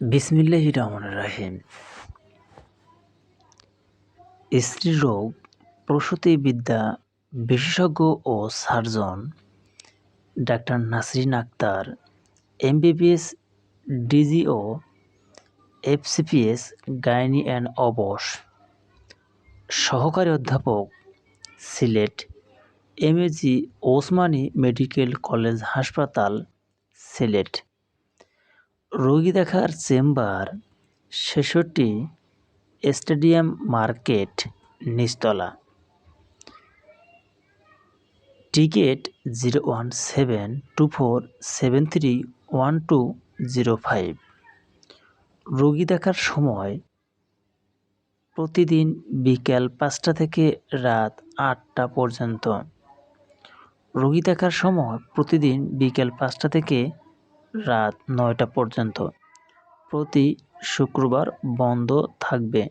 বিসমিল্লাহ রহমান রাহিম। স্ত্রীরোগ প্রসূতিবিদ্যা বিশেষজ্ঞ ও surgeon, doctor Nasrin Akter, MBBS, DGO, FCPS, gynae and obs, সহকারী অধ্যাপক, Sylhet, MAG Osmani medical college হাসপাতাল, সিলেট। রোগী দেখার চেম্বার ছেষট্টি স্টেডিয়াম মার্কেট নিচতলা। Ticket zero one seven two four seven three one two zero five. রোগী দেখার সময় প্রতিদিন বিকেল পাঁচটা থেকে রাত আটটা পর্যন্ত। রোগী দেখার সময় প্রতিদিন বিকেল পাঁচটা থেকে রাত নয়টা পর্যন্ত। প্রতি শুক্রবার বন্ধ থাকবে।